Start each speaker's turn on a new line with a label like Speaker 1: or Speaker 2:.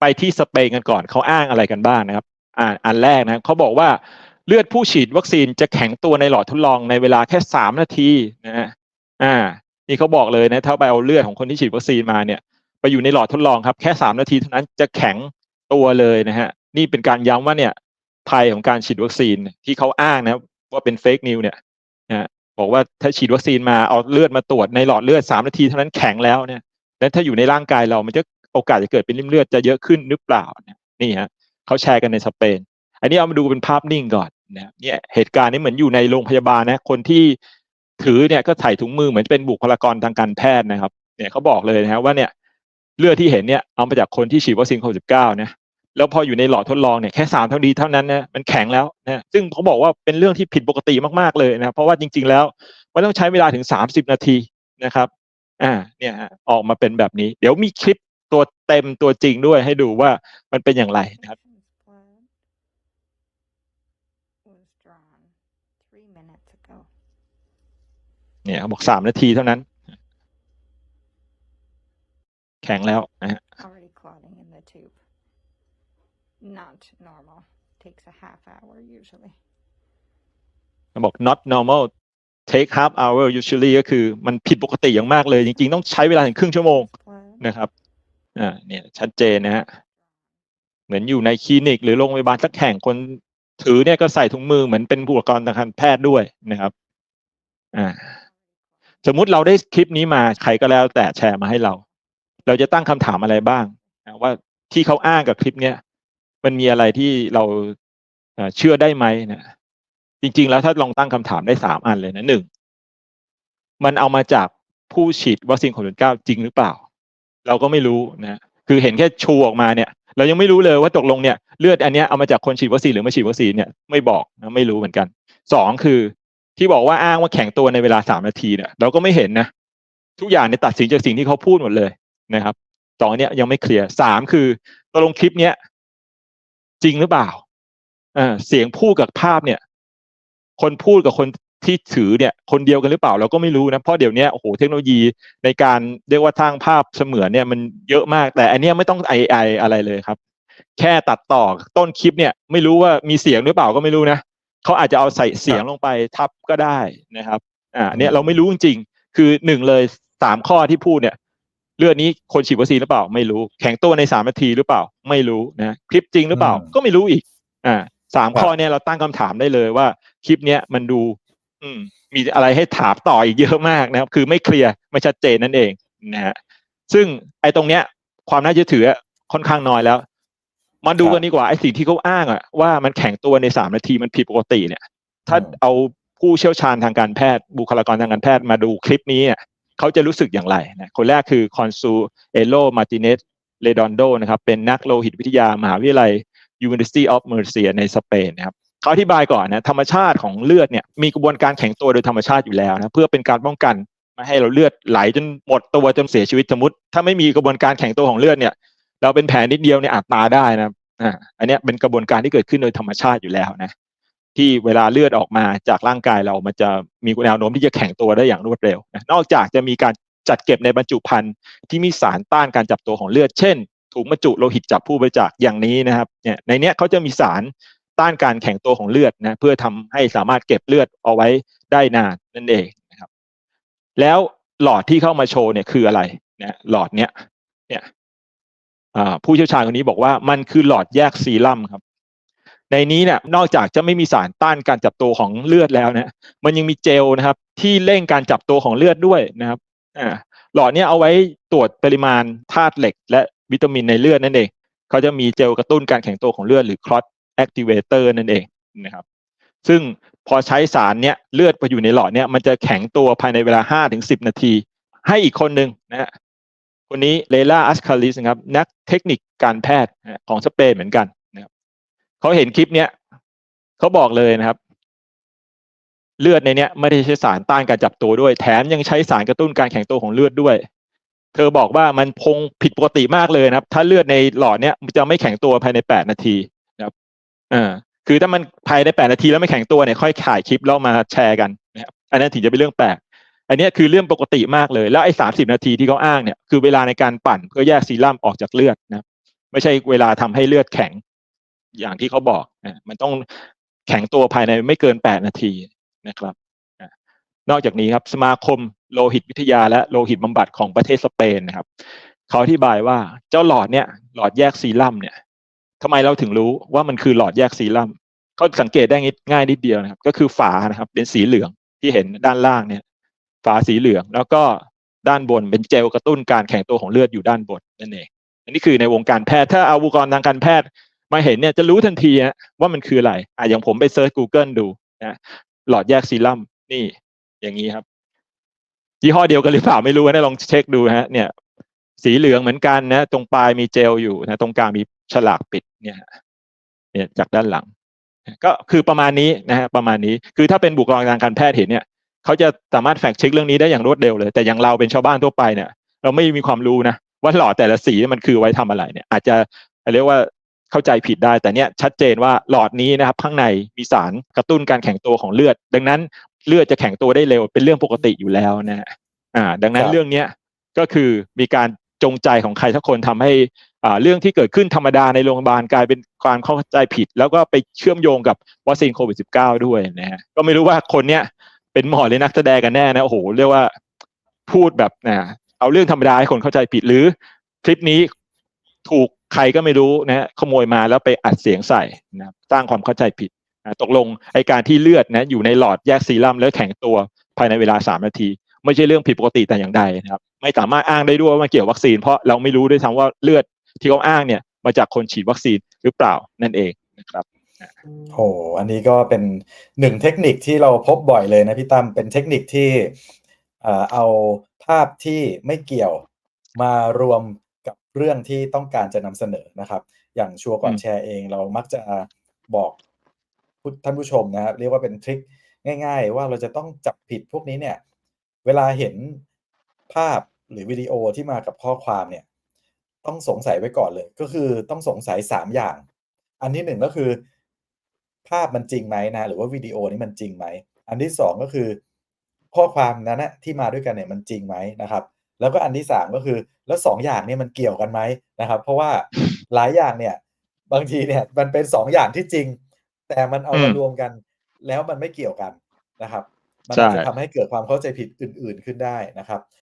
Speaker 1: ไปที่สเปนกันก่อนเขาอ้างอะไรกันบ้างนะครับ อ่าอันแรกนะเขาบอกว่าเลือดผู้ฉีดวัคซีนจะแข็งตัวในหลอดทดลองในเวลาแค่สามนาทีนะฮะอ่า นี่เขาบอกเลยนะถ้าไปเอาเลือดของคนที่ฉีดวัคซีนมาเนี่ยไปอยู่ในหลอดทดลองครับแค่สามนาทีเท่านั้นจะแข็งตัวเลยนะฮะนี่เป็นการย้ำว่าเนี่ยภัยของการฉีดวัคซีนที่เขาอ้างนะว่าเป็นเฟกนิวเนี่ยนะบอกว่าถ้าฉีดวัคซีนมาเอาเลือดมาตรวจในหลอดเลือดสามนาทีเท่านั้นแข็งแล้วเนี่ยแล้วถ้าอยู่ในร่างกายเรามันจะ โอกาสจะเกิดเป็นริ่มเลือดจะเยอะขึ้นหรือเปล่าเนี่ยนี่ฮะเขาแชร์กันในสเปน อันนี้เอามาดูเป็นภาพนิ่งก่อนนะเนี่ยเหตุการณ์นี้เหมือนอยู่ในโรงพยาบาลนะ คนที่ถือเนี่ยก็ใส่ถุงมือเหมือนเป็นบุคลากรทางการแพทย์นะครับ เนี่ยเขาบอกเลยนะฮะว่าเนี่ยเลือดที่เห็นเนี่ยเอามาจากคนที่ฉีดวัคซีนโควิดสิบเก้านะแล้วพออยู่ในหลอดทดลองเนี่ยแค่สามเท่านี้เท่านั้นนะมันแข็งแล้วนะซึ่งเขาบอกว่าเป็นเรื่องที่ผิดปกติมากๆเลยนะเพราะว่าจริง ๆ แล้วมันต้องใช้เวลาถึงสามสิบนาทีนะครับอ่าเนี่ยฮะออกมาเป็นแบบนี้ เดี๋ยวมีคลิป ตัวเต็มตัวจริงด้วยให้ดูว่ามันเป็นอย่างไรนะครับ
Speaker 2: was drawn three minutes ago.
Speaker 1: เนี่ยเขาบอกสามนาทีเท่านั้น แข็งแล้วนะฮะ
Speaker 2: Already clotting in the tube. Not normal. Takes a half hour usually.
Speaker 1: เขาบอก not normal take half hour usually ก็คือมันผิดปกติอย่างมากเลย จริง ๆ ต้องใช้เวลาถึงครึ่งชั่วโมง
Speaker 2: Blood.
Speaker 1: นะครับ อ่าเนี่ยชัดเจนนะฮะเหมือนอยู่ในคลินิก หรือโรงพยาบาลสักแห่งคนถือเนี่ยก็ใส่ถุงมือเหมือนเป็นบุคลากรทางการแพทย์ด้วยนะครับอ่าสมมุติเราได้คลิปนี้มาใครก็แล้วแต่แชร์มาให้เรา เราจะตั้งคำถามอะไรบ้างว่าที่เขาอ้างกับคลิปเนี้ยมันมีอะไรที่เราเอ่อเชื่อได้ไหมนะจริง ๆ แล้วถ้าลองตั้งคำถามได้สามอันเลยนะหนึ่งมันเอามาจากผู้ฉีดวัคซีนโควิดเก้าจริงหรือเปล่า เราก็ไม่รู้นะคือเห็นแค่ชูออกมาเนี่ย เรายังไม่รู้เลยว่าตกลงเนี่ยเลือดอันเนี้ยเอามาจากคนฉีดวัคซีนหรือไม่ฉีดวัคซีนเนี่ยไม่บอกนะไม่รู้เหมือนกันสองคือที่บอกว่าอ้างว่าแข็งตัวในเวลาสามนาทีเนี่ยเราก็ไม่เห็นนะทุกอย่างเนี่ยตัดสินจากสิ่งที่เขาพูดหมดเลยนะครับสองอันเนี้ยยังไม่เคลียร์สามคือตกลงคลิปเนี้ยจริงหรือเปล่าอ่าเสียงพูดกับภาพเนี่ย คนพูดกับคน ที่ถือเนี่ยคนเดียวกันหรือเปล่าเราก็ไม่รู้นะเพราะเดี๋ยวนี้โอ้โหเทคโนโลยีในการเรียกว่าทางภาพเสมือนเนี่ยมันเยอะมากแต่อันเนี้ยไม่ต้อง AI อะไรเลยครับ แค่ตัดต่อต้นคลิปเนี่ยไม่รู้ว่ามีเสียงหรือเปล่าก็ไม่รู้นะเขาอาจจะเอาใส่เสียงลงไปทับก็ได้นะครับอ่าอันเนี้ยเราไม่รู้จริงๆคือหนึ่งเลยสามข้อที่พูดเนี่ยเลือดนี้คนฉีดวัคซีนหรือเปล่าไม่รู้ แข็งตัวในสามนาทีหรือเปล่าไม่รู้นะคลิปจริงหรือเปล่า
Speaker 3: อืม
Speaker 1: ก็ไม่รู้อีกอ่าสาม
Speaker 3: ครับ
Speaker 1: ข้อเนี่ยเราตั้งคำถามได้เลยว่าคลิปเนี้ยมันดูอื มมีอะไรให้ถามต่ออีกเยอะมากนะครับ คือไม่เคลียร์ไม่ชัดเจนนั่นเองนะฮะซึ่งไอ้ตรงเนี้ย ความน่าเชื่อถืออะค่อนข้างน้อยแล้ว มาดูกันดีกว่าไอ้สิ่งที่เขาอ้างอะว่ามันแข็งตัวในสามนาทีมันผิดปกติเนี่ย ถ้า
Speaker 3: อืม
Speaker 1: เอาผู้เชี่ยวชาญทางการแพทย์ บุคลากรทางการแพทย์มาดูคลิปนี้เนี่ยเขาจะรู้สึกอย่างไรนะคนแรกคือคอนซูเอโลมาติเนสเลดอนโดนะครับเป็นนักโลหิตวิทยามหาวิทยาลัย University of Murcia ในสเปนนะครับ เขาอธิบายก่อนนะธรรมชาติของเลือดเนี่ยมีกระบวนการแข็งตัวโดยธรรมชาติอยู่แล้วนะเพื่อเป็นการป้องกันไม่ให้เราเลือดไหลจนหมดตัวจนเสียชีวิตสมมติ ถ้าไม่มีกระบวนการแข็งตัวของเลือดเนี่ย เราเป็นแผลนิดเดียวเนี่ยอาจตายได้นะอ่าอันนี้เป็นกระบวนการที่เกิดขึ้นโดยธรรมชาติอยู่แล้วนะที่เวลาเลือดออกมาจากร่างกายเรามันจะมีแนวโน้มที่จะแข็งตัวได้อย่างรวดเร็วนะนอกจากจะมีการจัดเก็บในบรรจุภัณฑ์ที่มีสารต้านการจับตัวของเลือด เช่นถุงบรรจุโลหิตจับผู้บริจาคอย่างนี้นะครับเนี่ยในเนี้ยเขาจะมีสาร ต้านการแข็งตัวของเลือดนะเพื่อทำให้สามารถเก็บเลือดเอาไว้ได้นานนั่นเองนะครับ แล้วหลอดที่เข้ามาโชว์เนี่ยคืออะไรนะหลอดเนี้ยเนี่ยผู้เชี่ยวชาญคนนี้บอกว่ามันคือหลอดแยกซีรั่มครับ ในนี้เนี่ยนอกจากจะไม่มีสารต้านการจับตัวของเลือดแล้วนะมันยังมีเจลนะครับ ที่เร่งการจับตัวของเลือดด้วยนะครับหลอดเนี้ยเอาไว้ตรวจปริมาณธาตุเหล็ก และวิตามินในเลือดนั่นเองเขาจะมีเจลกระตุ้นการแข็งตัวของเลือดหรือ clot activator นั่นเองนะครับ ซึ่งพอใช้สารเนี้ยเลือดไปอยู่ในหลอดเนี้ยมันจะแข็งตัวภายในเวลาห้าถึงสิบนาที ให้อีกคนหนึ่งนะฮะคนนี้เลล่าอัสคาลิสนะครับนักเทคนิคการแพทย์ของสเปนเหมือนกันนะครับเขาเห็นคลิปเนี้ยเขาบอกเลยนะครับ เลือดในเนี้ยไม่ได้ใช้สารต้านการจับตัวด้วย แถมยังใช้สารกระตุ้นการแข็งตัวของเลือดด้วย เธอบอกว่ามันคงผิดปกติมากเลยนะครับ ถ้าเลือดในหลอดเนี้ยมันจะไม่แข็งตัวภายในแปดนาที อ่าคือถ้ามันภายในแปดนาทีแล้วไม่แข็งตัวเนี่ยค่อยถ่ายคลิปแล้วมาแชร์กันนะครับอันนั้นถึงจะเป็นเรื่องแปลกอันเนี้ยคือเรื่องปกติมากเลย แล้วไอ้สามสิบนาทีที่เขาอ้างเนี่ยคือเวลาในการปั่นเพื่อแยกซีรั่มออกจากเลือดนะไม่ใช่เวลาทำให้เลือดแข็ง อย่างที่เขาบอกนะมันต้องแข็งตัวภายในไม่เกินแปดนาทีนะครับนอกจากนี้ครับสมาคมโลหิตวิทยาและโลหิตบำบัดของประเทศสเปนนะครับเขาอธิบายว่าเจ้าหลอดเนี่ยหลอดแยกซีรั่มเนี่ย ทำไมเราถึงรู้ว่ามันคือหลอดแยกซีรัมเขาสังเกตได้ง่ายนิดเดียวนะครับ ก็คือฝานะครับ เป็นสีเหลืองที่เห็นด้านล่างเนี่ย ฝาสีเหลืองแล้วก็ด้านบนเป็นเจลกระตุ้นการแข็งตัวของเลือดอยู่ด้านบนนั่นเองอันนี้คือในวงการแพทย์ถ้าเอาอุปกรณ์ทางการแพทย์มาเห็นเนี่ยจะรู้ทันทีฮะว่ามันคืออะไรอะอย่างผมไปเซิร์ช Google ดูนะหลอดแยกซีรัมนี่อย่างนี้ครับ ยี่ห้อเดียวกันหรือเปล่าไม่รู้นะลองเช็คดูฮะ เนี่ย สีเหลืองเหมือนกันนะ ตรงปลายมีเจลอยู่นะ ตรงกลางมี ฉลากปิดเนี่ยฮะเนี่ยจากด้านหลัง ก็คือประมาณนี้นะฮะประมาณนี้คือถ้าเป็นบุคลากรทางการแพทย์เห็นเนี่ยเขาจะสามารถแฟกเช็คเรื่องนี้ได้อย่างรวดเร็วเลย แต่อย่างเราเป็นชาวบ้านทั่วไปเนี่ย เราไม่มีความรู้นะว่าหลอดแต่ละสีมันคือไว้ทำอะไรเนี่ย อาจจะเรียกว่าเข้าใจผิดได้ แต่เนี่ยชัดเจนว่าหลอดนี้นะครับ ข้างในมีสารกระตุ้นการแข็งตัวของเลือด ดังนั้นเลือดจะแข็งตัวได้เร็วเป็นเรื่องปกติอยู่แล้วนะฮะอ่า ดังนั้น
Speaker 3: ครับ
Speaker 1: เรื่องเนี้ยก็คือมีการจงใจของใครสักคนทำให้อ่า เรื่องที่เกิดขึ้นธรรมดาในโรงพยาบาลกลายเป็นการเข้าใจผิด แล้วก็ไปเชื่อมโยงกับวัคซีนโควิด -19 ด้วยนะฮะก็ไม่รู้ว่าคนเนี้ยเป็นหมอหรือนักแสดงกันแน่นะโอ้โหเรียกว่าพูดแบบนะเอาเรื่องธรรมดาให้คนเข้าใจผิดหรือคลิปนี้ถูกใครก็ไม่รู้นะฮะขโมยมาแล้วไปอัดเสียงใส่นะครับสร้างความเข้าใจผิดนะตกลงไอการที่เลือดนะอยู่ในหลอดแยกซีรัมแล้วแข็งตัวภายในเวลาสามนาที ไม่ใช่เรื่องผิดปกติแต่อย่างใดนะครับ ไม่สามารถอ้างได้ด้วยว่ามันเกี่ยววัคซีนเพราะเราไม่รู้ด้วยซ้ำว่าเลือด ที่เขาอ้างเนี่ยมาจากคนฉีดวัคซีนหรือเปล่านั่นเองนะครับ
Speaker 3: โหอันนี้ก็เป็นหนึ่งเทคนิคที่เราพบบ่อยเลยนะพี่ตั้มเป็นเทคนิคที่เอ่อเอาภาพที่ไม่เกี่ยวมารวมกับเรื่องที่ต้องการจะนำเสนอนะครับ อย่างชัวร์ก่อนแชร์เองเรามักจะบอกท่านผู้ชมนะครับ เรียกว่าเป็นทริคง่าย ๆ ว่าเราจะต้องจับผิดพวกนี้เนี่ย เวลาเห็นภาพหรือวิดีโอที่มากับข้อความเนี่ย ต้องสงสัยไว้ก่อนเลย ก็คือต้องสงสัยสามอย่าง อันที่หนึ่งก็คือ ภาพมันจริงไหมนะ หรือว่าวิดีโอนี้มันจริงไหม อันที่สองก็คือ ข้อความนั้นนะที่มาด้วยกันเนี่ยมันจริงไหมนะครับ แล้วก็อันที่สามก็คือ แล้วสองอย่างเนี่ยมันเกี่ยวกันไหมนะครับ เพราะว่าหลายอย่างเนี่ย บางทีเนี่ย มันเป็นสองอย่างที่จริง แต่มันเอามา
Speaker 1: อืม
Speaker 3: รวมกัน แล้วมันไม่เกี่ยวกันนะครับมัน
Speaker 1: ใช่
Speaker 3: อาจจะทำให้เกิดความเข้าใจผิดอื่น ๆขึ้นได้นะครับ